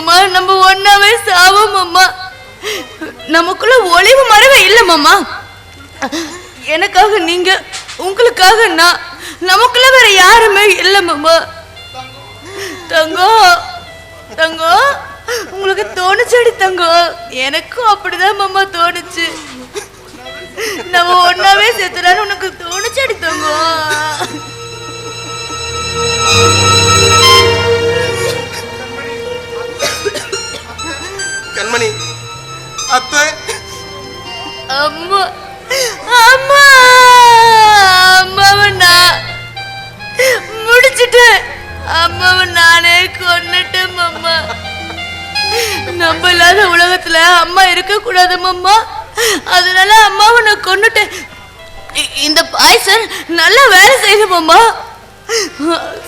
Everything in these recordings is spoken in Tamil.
மாமா நம்ம ஒன்னாவே சாவோம் மாமா. நமக்குள்ள ஒளிவு மறைவு இல்ல மாமா. எனக்காக நீங்க உங்களுக்காக நான் நமக்குள்ள வேற யாருமே இல்ல மாமா. தங்கம் தங்கம் உங்களுக்கு தோணுச்சடி தங்கம் எனக்கும் அப்படிதான் மாமா தோணுச்சு. நம்ம ஒன்னாவே சேர்த்துலான்னு உனக்கு தோணுச்சடி தங்கம் அத்தை. அம்மா அம்மா அம்மாவை நான் முடிச்சிட்டேன். அம்மாவை நானே கொன்னுட்டேன் அம்மா. நம்ம இல்லாத உலகத்துல அம்மா இருக்க கூடாது அம்மா. அதனால அம்மாவை நான் கொன்னுட்டேன். இந்த பாய்சன் நல்லா வேலை செய்யுது அம்மா.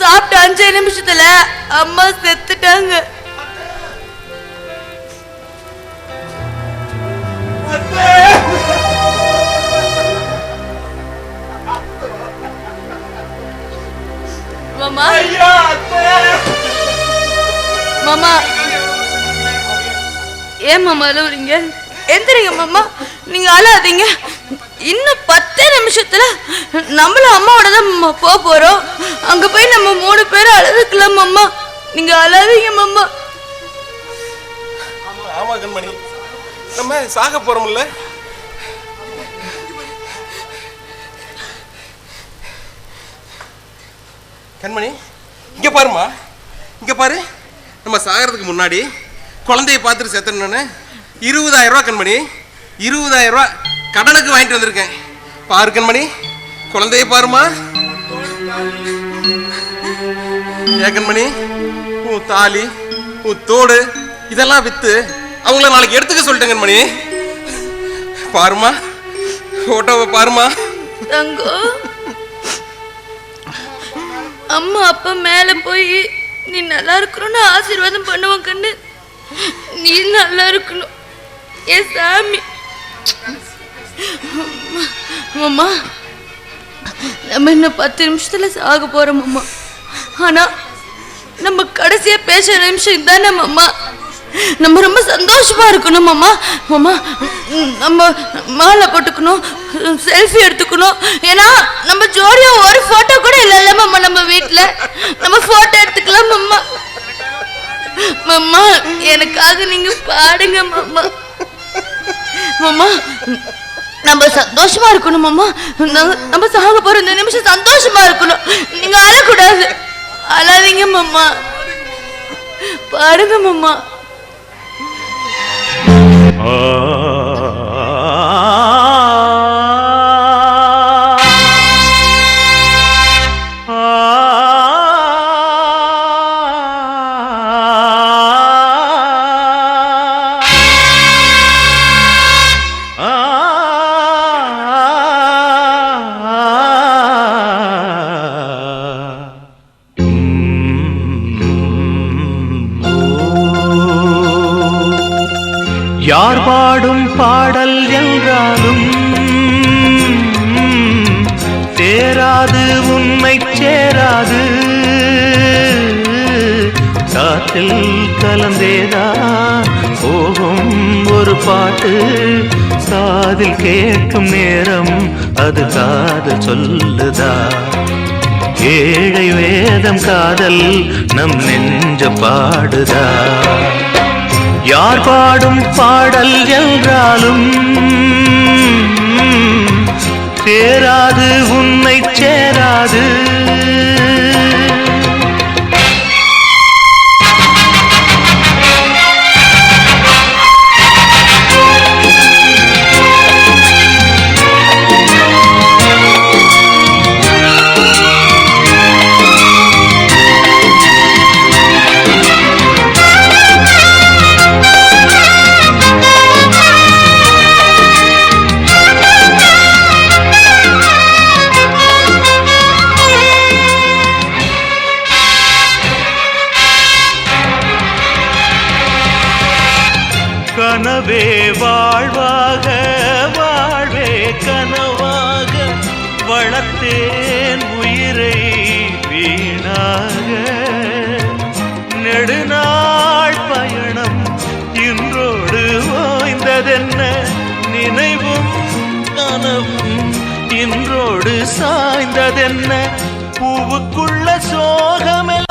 சாப்பிட்ட அஞ்சு நிமிஷத்துல அம்மா செத்துட்டாங்க. மாமா. மாமா. ஏன் மாமா அழுவுறீங்க? எந்திரிங்க மாமா. நீங்க அழாதீங்க. இன்னும் பத்தே நிமிஷத்துல நம்மளும் அம்மாவோட தான் மாமா போக போறோம். அங்க போய் நம்ம மூணு பேரும் அழுதுக்கலாம் மாமா. நீங்க அழாதீங்க மாமா. ஆமா கண்மணி. நம்ம சாக போறோம்ல. கண்மணி இங்கே பாருமா இங்கே பாரு. நம்ம சாகிறதுக்கு முன்னாடி குழந்தைய பார்த்துட்டு செத்தணுன்னு இருபதாயிரம் ரூபா கண்மணி. இருபதாயிரம் ரூபா கடனுக்கு வாங்கிட்டு வந்திருக்கேன். பாரு கண்மணி. குழந்தைய பாருமா ஏ கண்மணி உன் தாலி உன் தோடு இதெல்லாம் விற்று அவங்கள நாளைக்கு எடுத்துக்க சொல்லிட்டேன் கண்மணி. பாருமா ஃபோட்டோவை பாருமா தங்கம் அம்மா அப்பா மேல போய் நீ நல்லா இருக்கணும்னு ஆசீர்வாதம் பண்ணுவோம் கண்ணு. நீ நல்லா இருக்கணும். ஏ சாமி. மாமா நம்ம இன்னும் பத்து நிமிஷத்துல சாக போறோம் மாமா ஆனா நம்ம கடைசியா பேசுற நிமிஷம் தானே மாமா நம்ம ரொம்ப சந்தோஷமா இருக்கணும் மாமா மாமா நம்ம மாலை போட்டுக்கணும் செல்ஃபி எடுத்துக்கணும். ஏன்னா நம்ம ஜோடியா ஒரு போட்டோ கூட இல்லைல்ல மாமா நம்ம நம்ம போட்டோ எடுத்துக்கலாம் மம்மா மம்மா எனக்காக நீங்க பாடுங்க மம்மா மம்மா நம்ம சந்தோஷமா இருக்கணும் மாமா. நம்ம- நம்ம சாக போற இந்த நிமிஷம் சந்தோஷமா இருக்கணும். நீங்க அழக்கூடாது. அழாதீங்க மாமா. பாடுங்க மாமா. யார் பாடும் பாடல் என்றாலும் சேராது உண்மை சேராது. காற்றில் கலந்தேதான் போகும் ஒரு பாட்டு காதில் கேட்கும் நேரம் அது காதல் சொல்லுதா? ஏழை வேதம் காதல் நம் நெஞ்ச பாடுதா? யார் பாடும் பாடல் என்றாலும் சேராது உன்னை சேராது. வானம் இன்றோடு சாய்ந்ததென்ன? பூவுக்குள்ள சோகமெல்லாம்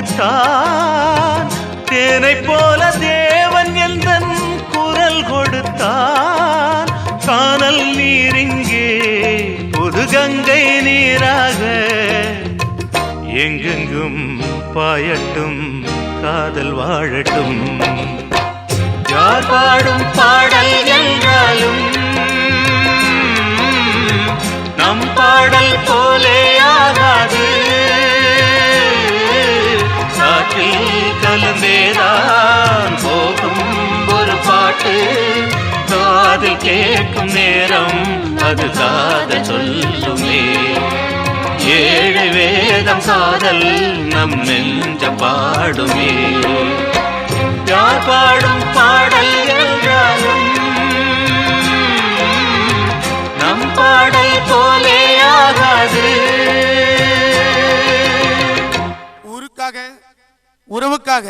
கொடுத்தான். தேனை போல தேவன் எந்தன் குரல் கொடுத்தான். காணல் நீரிங்கே புது கங்கை நீராக. எங்கெங்கும் பாயட்டும் காதல் வாழட்டும். யார் பாடும் பாடல் என்றாலும் நம் பாடல் போலே ஆகாது. காற்றில் கலந்தேதான் போகும் ஒரு பாட்டு. காதில் கேட்கும் நேரம் அது காத சொல்லுமே. ஏழு வேதம் சாதல் நம் நெஞ்ச பாடுமே. யார் பாடும் பாடல் உறவுக்காக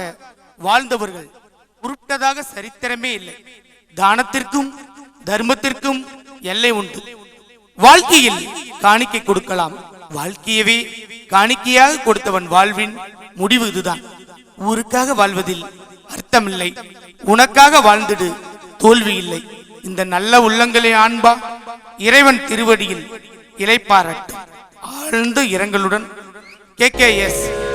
வாழ்ந்தவர்கள் உருட்டதாக சரித்திரமே இல்லை. தானத்திற்கும் தர்மத்திற்கும் எல்லை உண்டு. வாழ்க்கையில் காணிக்கை கொடுக்கலாம். வாழ்க்கையவே காணிக்கையாக கொடுத்தவன் வாழ்வின் முடிவு இதுதான். ஊருக்காக வாழ்வதில் அர்த்தமில்லை. உனக்காக வாழ்ந்திடு தோல்வி இல்லை. இந்த நல்ல உள்ளங்களே ஆண்பா இறைவன் திருவடியில் இலைப்பாரட்டும் ஆழ்ந்த இரங்கலுடன் கே கே எஸ்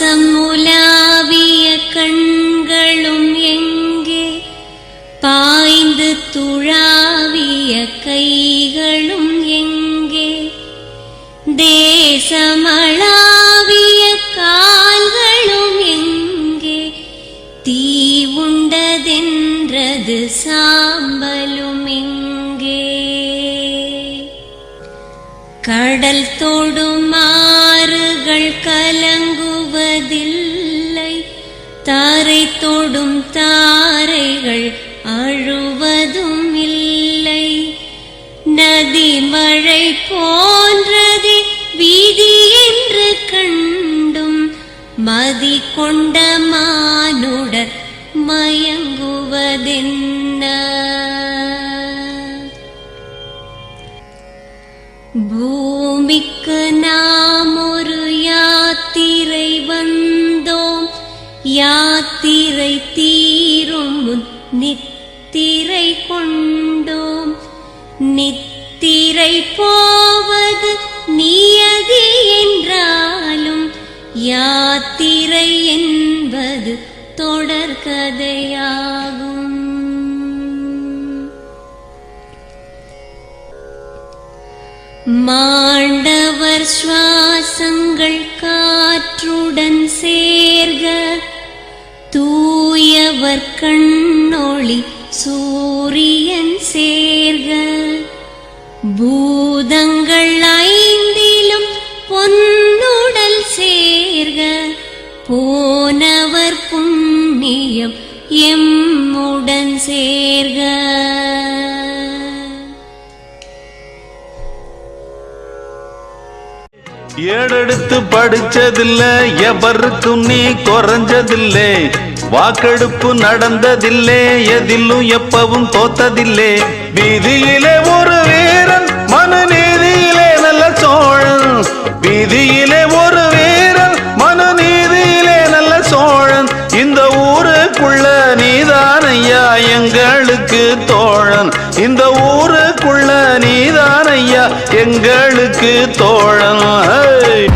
സമുലാവിയ കണ്ണ கொண்ட கதையாகும். மாண்டவர் சுவாசங்கள் காற்றுடன் சேர்க தூயவர் கண்ணொளி சூரியன் சேர்க. பூ படிச்சதில்ல எவருக்கும் நீ குறைஞ்சதில்லை வாக்கெடுப்பு நடந்ததில்லை எதிலும் எப்பவும் தோத்ததில்லை. வீதியிலே ஒரு வீரன் மனு நீதியிலே நல்ல சோழன். வீதியிலே ஒரு வீரன் மனு நீதியிலே நல்ல சோழன். இந்த ஊருக்குள்ள நீதான் ஐயா எங்களுக்கு தோழன். இந்த ஊருக்குள்ள நீதான் ஐயா எங்களுக்கு தோழன். ஹே!